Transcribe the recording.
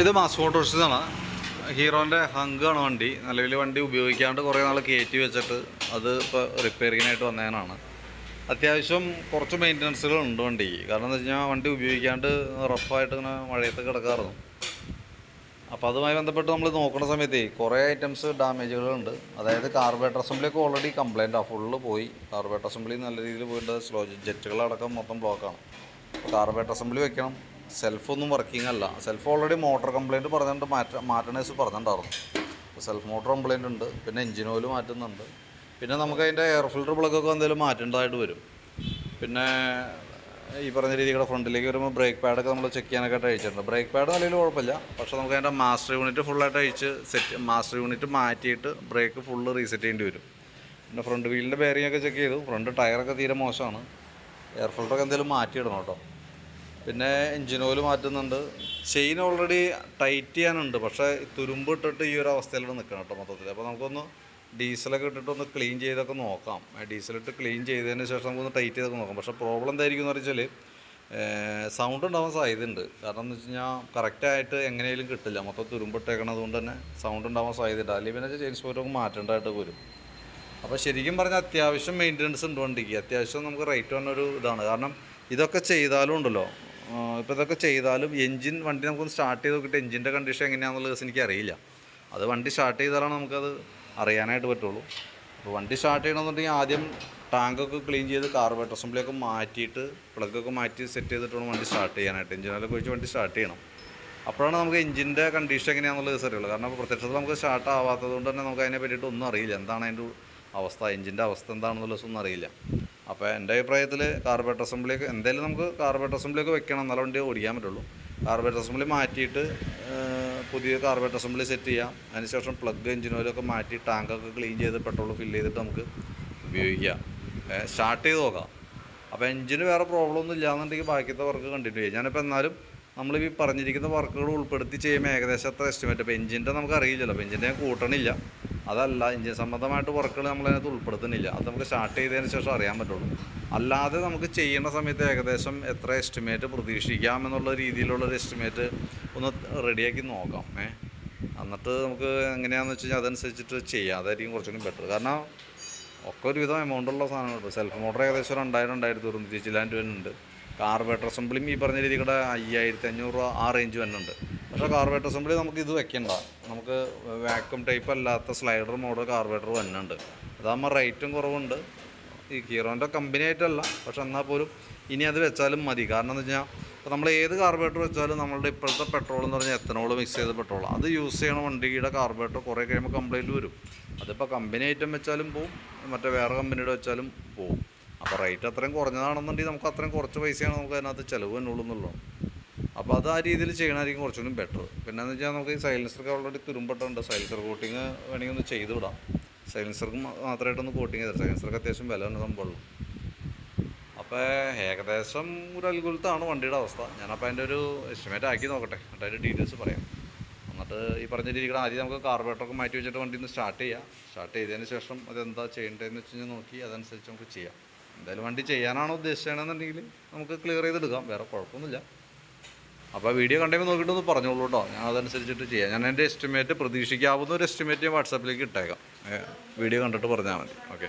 ഇത് മാസ് മോട്ടോഴ്സിനാണ് ഹീറോന്റെ ഹങ്കാണ് വണ്ടി. നിലവിൽ വണ്ടി ഉപയോഗിക്കാണ്ട് കുറേ നാൾ കയറ്റി വെച്ചിട്ട് അത് ഇപ്പോൾ റിപ്പയറിങ്ങിനായിട്ട് വന്നതിനാണ് അത്യാവശ്യം കുറച്ച് മെയിന്റനൻസുകളുണ്ട് വണ്ടി. കാരണം എന്ന് വെച്ച് വണ്ടി ഉപയോഗിക്കാണ്ട് റഫായിട്ട് ഇങ്ങനെ മഴയത്ത് കിടക്കാറുണ്ട് അപ്പോൾ അതുമായി ബന്ധപ്പെട്ട് നമ്മൾ നോക്കുന്ന സമയത്ത് കുറേ ഐറ്റംസ് ഡാമേജുകളുണ്ട് അതായത് കാർബേറ്റർ അസംബ്ലിയൊക്കെ ഓൾറെഡി കംപ്ലൈന്റാണ് ഫുള്ള് പോയി. കാർബേറ്റർ അസംബ്ലി നല്ല രീതിയിൽ പോയിട്ട് സ്ലോ ജെറ്റുകളടക്കം മൊത്തം ബ്ലോക്കാണ് കാർബേറ്റർ അസംബ്ലി വെക്കണം. സെൽഫൊന്നും വർക്കിംഗ് അല്ല. സെൽഫ് ഓൾറെഡി മോട്ടോർ കംപ്ലയിന്റ് പറഞ്ഞിട്ട് മാറ്റ മാറ്റണേഴ്സ് പറഞ്ഞിട്ടുണ്ടായിരുന്നു. സെൽഫ് മോട്ടോർ കംപ്ലയിന്റ് ഉണ്ട് പിന്നെ എഞ്ചിൻ ഓയിൽ മാറ്റുന്നുണ്ട്. പിന്നെ നമുക്ക് അതിന്റെ എയർ ഫിൽറ്റർ പ്ലഗൊക്കെ എന്തെങ്കിലും മാറ്റേണ്ടതായിട്ട് വരും. പിന്നെ ഈ പറഞ്ഞ രീതിയുടെ ഫ്രണ്ടിലേക്ക് വരുമ്പോൾ ബ്രേക്ക് പാഡൊക്കെ നമ്മൾ ചെക്ക് ചെയ്യാനൊക്കെ അഴിച്ചിട്ടുണ്ട് ബ്രേക്ക് പാഡ് അല്ലെങ്കിൽ കുഴപ്പമില്ല. പക്ഷേ നമുക്ക് അതിന്റെ മാസ്റ്റർ യൂണിറ്റ് ഫുള്ളായിട്ട് അയച്ച് സെറ്റ് മാസ്റ്റർ യൂണിറ്റ് മാറ്റിയിട്ട് ബ്രേക്ക് ഫുള്ള് റീസെറ്റ് ചെയ്യേണ്ടി വരും. പിന്നെ ഫ്രണ്ട് വീലിന്റെ ബെയറിംഗ് ഒക്കെ ചെക്ക് ചെയ്തു. ഫ്രണ്ട് ടയറൊക്കെ തീരെ മോശമാണ്. എയർ ഫിൽറ്ററൊക്കെ എന്തെങ്കിലും മാറ്റിയിടണം കേട്ടോ. പിന്നെ എഞ്ചിൻ ഓയിൽ മാറ്റുന്നുണ്ട്. ചെയിൻ ഓൾറെഡി ടൈറ്റ് ചെയ്യാനുണ്ട്. പക്ഷേ തുരുമ്പ് ഇട്ടിട്ട് ഈ ഒരു അവസ്ഥയിലാണ് നിൽക്കണം കേട്ടോ മൊത്തത്തിൽ അപ്പോൾ നമുക്കൊന്ന് ഡീസലൊക്കെ ഇട്ടിട്ട് ഒന്ന് ക്ലീൻ ചെയ്തൊക്കെ നോക്കാം. ഡീസലിട്ട് ക്ലീൻ ചെയ്തതിന് ശേഷം നമുക്കൊന്ന് ടൈറ്റ് ചെയ്തൊക്കെ നോക്കാം. പക്ഷേ പ്രോബ്ലം എന്തായിരിക്കും എന്ന് വെച്ചാൽ സൗണ്ട് ഉണ്ടാവാൻ സാധ്യതയുണ്ട്. കാരണം എന്ന് വെച്ച് കഴിഞ്ഞാൽ കറക്റ്റായിട്ട് എങ്ങനെയും കിട്ടില്ല. മൊത്തം തുരുമ്പിട്ടേക്കണത് കൊണ്ട് തന്നെ സൗണ്ട് ഉണ്ടാവാൻ സാധ്യതയുണ്ട്. അല്ലെങ്കിൽ പിന്നെ ചെയിൻ സ്പോറ്റൊക്കെ മാറ്റേണ്ടതായിട്ട് വരും. അപ്പോൾ ശരിക്കും പറഞ്ഞാൽ അത്യാവശ്യം മെയിന്റനൻസ് ഉണ്ട് വണ്ടിക്ക്. അത്യാവശ്യം നമുക്ക് റേറ്റ് വന്നൊരു ഇതാണ്. കാരണം ഇതൊക്കെ ചെയ്താലും ഉണ്ടല്ലോ. ഇപ്പോൾ ഇതൊക്കെ ചെയ്താലും എൻജിൻ വണ്ടി നമുക്കൊന്ന് സ്റ്റാർട്ട് ചെയ്ത് നോക്കിയിട്ട് എൻജിന്റെ കണ്ടീഷൻ എങ്ങനെയാണെന്നുള്ളത് എനിക്ക് അറിയില്ല. അത് വണ്ടി സ്റ്റാർട്ട് ചെയ്താലാണ് നമുക്കത് അറിയാനായിട്ട് പറ്റുള്ളൂ. അപ്പോൾ വണ്ടി സ്റ്റാർട്ട് ചെയ്യണമെന്നുണ്ടെങ്കിൽ ആദ്യം ടാങ്കൊക്കെ ക്ലീൻ ചെയ്ത് കാർബറേറ്റർ അസംബ്ലിയൊക്കെ മാറ്റിയിട്ട് പ്ലഗൊക്കെ മാറ്റി സെറ്റ് ചെയ്തിട്ട് വേണം വണ്ടി സ്റ്റാർട്ട് ചെയ്യാനായിട്ട്. എഞ്ചിനൊക്കെ ഒഴിച്ച് വണ്ടി സ്റ്റാർട്ട് ചെയ്യണം. അപ്പോഴാണ് നമുക്ക് എഞ്ചിന്റെ കണ്ടീഷൻ എങ്ങനെയാണെന്നുള്ളത് അറിയുള്ളൂ. കാരണം പ്രത്യക്ഷത്തിൽ നമുക്ക് സ്റ്റാർട്ട് ആവാത്തത് കൊണ്ട് തന്നെ നമുക്ക് അതിനെ പറ്റിയിട്ട് ഒന്നും അറിയില്ല. എന്താണ് അതിന്റെ അവസ്ഥ? എഞ്ചിന്റെ അവസ്ഥ എന്താണെന്നുള്ളത് ഒന്നും അറിയില്ല. അപ്പോൾ എന്റെ അഭിപ്രായത്തിൽ കാർബറേറ്റർ അസംബ്ലിയൊക്കെ എന്തായാലും നമുക്ക് കാർബറേറ്റർ അസംബ്ലിയൊക്കെ വെക്കണം എന്നാലും വണ്ടി ഓടിക്കാൻ പറ്റുള്ളൂ. കാർബറേറ്റർ അസംബ്ലി മാറ്റിയിട്ട് പുതിയ കാർബറേറ്റർ അസംബ്ലി സെറ്റ് ചെയ്യാം. അതിനുശേഷം പ്ലഗ് എഞ്ചിൻ ഓയിലൊക്കെ മാറ്റി ടാങ്കൊക്കെ ക്ലീൻ ചെയ്ത് പെട്രോൾ ഫില്ല് ചെയ്തിട്ട് നമുക്ക് ഉപയോഗിക്കാം. സ്റ്റാർട്ട് ചെയ്ത് നോക്കാം. അപ്പോൾ എഞ്ചിന് വേറെ പ്രോബ്ലം ഒന്നും ഇല്ലാന്നുണ്ടെങ്കിൽ ബാക്കിയത്തെ വർക്ക് കണ്ടിന്യൂ ചെയ്യാം. ഞാനിപ്പോൾ എന്നാലും നമ്മൾ ഈ പറഞ്ഞിരിക്കുന്ന വർക്കുകൾ ഉൾപ്പെടുത്തി ചെയ്യുമ്പോൾ ഏകദേശം എത്ര എസ്റ്റിമേറ്റ് അപ്പോൾ എഞ്ചിന്റെ നമുക്ക് അറിയില്ലല്ലോ. അപ്പോൾ എഞ്ചിന്റെ ഞാൻ കൂട്ടണില്ല. അതല്ല എഞ്ചിൻ സംബന്ധമായിട്ട് വർക്കുകൾ നമ്മൾ നമ്മളതിനകത്ത് ഉൾപ്പെടുത്തുന്നില്ല. അത് നമുക്ക് സ്റ്റാർട്ട് ചെയ്തതിന് ശേഷം അറിയാൻ പറ്റുള്ളൂ. അല്ലാതെ നമുക്ക് ചെയ്യുന്ന സമയത്ത് ഏകദേശം എത്ര എസ്റ്റിമേറ്റ് പ്രതീക്ഷിക്കാം എന്നുള്ള രീതിയിലുള്ള ഒരു എസ്റ്റിമേറ്റ് ഒന്ന് റെഡിയാക്കി നോക്കാം ഏ. എന്നിട്ട് നമുക്ക് എങ്ങനെയാണെന്ന് വെച്ച് കഴിഞ്ഞാൽ അതനുസരിച്ചിട്ട് ചെയ്യാം അതായിരിക്കും കുറച്ചുകൂടി ബെറ്റർ കാരണം ഒക്കെ ഒരുവിധം എമൗണ്ട് ഉള്ള സാധനങ്ങളുണ്ട് സെൽഫ് മോട്ടർ ഏകദേശം രണ്ടായിരം രണ്ടായിരത്തി തൊണ്ണൂറ്റി ചില്ലാൻ വരുന്നുണ്ട്. കാർബേറ്റർ അസംബ്ലിയും ഈ പറഞ്ഞ രീതിയുടെ അയ്യായിരത്തി അഞ്ഞൂറ് രൂപ ആ റേഞ്ച് വരുന്നുണ്ട്. പക്ഷേ കാർബേറ്റർ അസംബ്ലി നമുക്ക് ഇത് വെക്കണ്ട. നമുക്ക് വാക്യൂം ടൈപ്പ് അല്ലാത്ത സ്ലൈഡർ മോഡൽ കാർബേറ്റർ വരുന്നുണ്ട് അതാകുമ്പോൾ റേറ്റും കുറവുണ്ട്. ഈ ഹീറോന്റെ കമ്പനി ആയിട്ടല്ല. പക്ഷെ എന്നാൽ പോലും ഇനി അത് വെച്ചാലും മതി. കാരണം എന്ന് വെച്ചാൽ ഇപ്പോൾ നമ്മൾ ഏത് കാർബേറ്റർ വെച്ചാലും നമ്മളുടെ ഇപ്പോഴത്തെ പെട്രോൾ എന്ന് പറഞ്ഞാൽ എത്തനോൾ മിക്സ് ചെയ്ത പെട്രോൾ അത് യൂസ് ചെയ്യണ വണ്ടിയുടെ കാർബേറ്റർ കുറേ കഴിയുമ്പോൾ കംപ്ലൈന്റ് വരും. അതിപ്പോൾ കമ്പനി ഐറ്റം വെച്ചാലും പോവും. മറ്റേ വേറെ കമ്പനിയുടെ വെച്ചാലും പോവും. അപ്പോൾ റേറ്റ് അത്രയും കുറഞ്ഞതാണെന്നുണ്ടെങ്കിൽ നമുക്ക് അത്രയും കുറച്ച് പൈസയാണ് നമുക്ക് അതിനകത്ത് ചിലവ് എന്നുള്ളതാണ്. അപ്പോൾ അത് ആ രീതിയിൽ ചെയ്യണമായിരിക്കും കുറച്ചുകൂടി ബെറ്റർ പിന്നെ എന്ന് വെച്ചാൽ നമുക്ക് ഈ സൈലൻസർക്ക് ഓൾറെഡി തുരുമ്പിട്ടുണ്ട്. സൈലൻസർ കോട്ടിങ് വേണമെങ്കിൽ ഒന്ന് ചെയ്ത് വിടാം. സൈലൻസർക്ക് മാത്രമായിട്ടൊന്ന് കോട്ടിങ് ചെയ്തത് സൈലൻസർക്ക് അത്യാവശ്യം വില തന്നെ സംഭവമുള്ളൂ അപ്പോൾ ഏകദേശം ഒരു അൽഗുലത്താണ് വണ്ടിയുടെ അവസ്ഥ. ഞാനപ്പോൾ അതിന്റെ ഒരു എസ്റ്റിമേറ്റ് ആക്കി നോക്കട്ടെ. എന്നിട്ട് അതിന്റെ ഡീറ്റെയിൽസ് പറയാം. എന്നിട്ട് ഈ പറഞ്ഞ രീതിയിൽ ആദ്യം നമുക്ക് കാർബറേറ്ററൊക്കെ മാറ്റി വെച്ചിട്ട് വണ്ടി ഒന്ന് സ്റ്റാർട്ട് ചെയ്യാം. സ്റ്റാർട്ട് ചെയ്തതിന് ശേഷം അതെന്താ ചെയ്യേണ്ടതെന്ന് വെച്ച് കഴിഞ്ഞാൽ നോക്കി. അതനുസരിച്ച് നമുക്ക് ചെയ്യാം. എന്തായാലും വണ്ടി ചെയ്യാനാണോ ഉദ്ദേശിച്ചതെന്നുണ്ടെങ്കിൽ നമുക്ക് ക്ലിയർ ചെയ്തെടുക്കാം. വേറെ കുഴപ്പമൊന്നുമില്ല. അപ്പോൾ വീഡിയോ കണ്ടുമ്പോൾ നോക്കിയിട്ട് ഒന്ന് പറഞ്ഞോളൂ കേട്ടോ. ഞാൻ അതനുസരിച്ചിട്ട് ചെയ്യാം. ഞാൻ എന്റെ എസ്റ്റിമേറ്റ് പ്രതീക്ഷിക്കാവുന്ന ഒരു എസ്റ്റിമേറ്റ് ഞാൻ വാട്സാപ്പിലേക്ക് ഇട്ടേക്കാം. വീഡിയോ കണ്ടിട്ട് പറഞ്ഞാൽ മതി. ഓക്കെ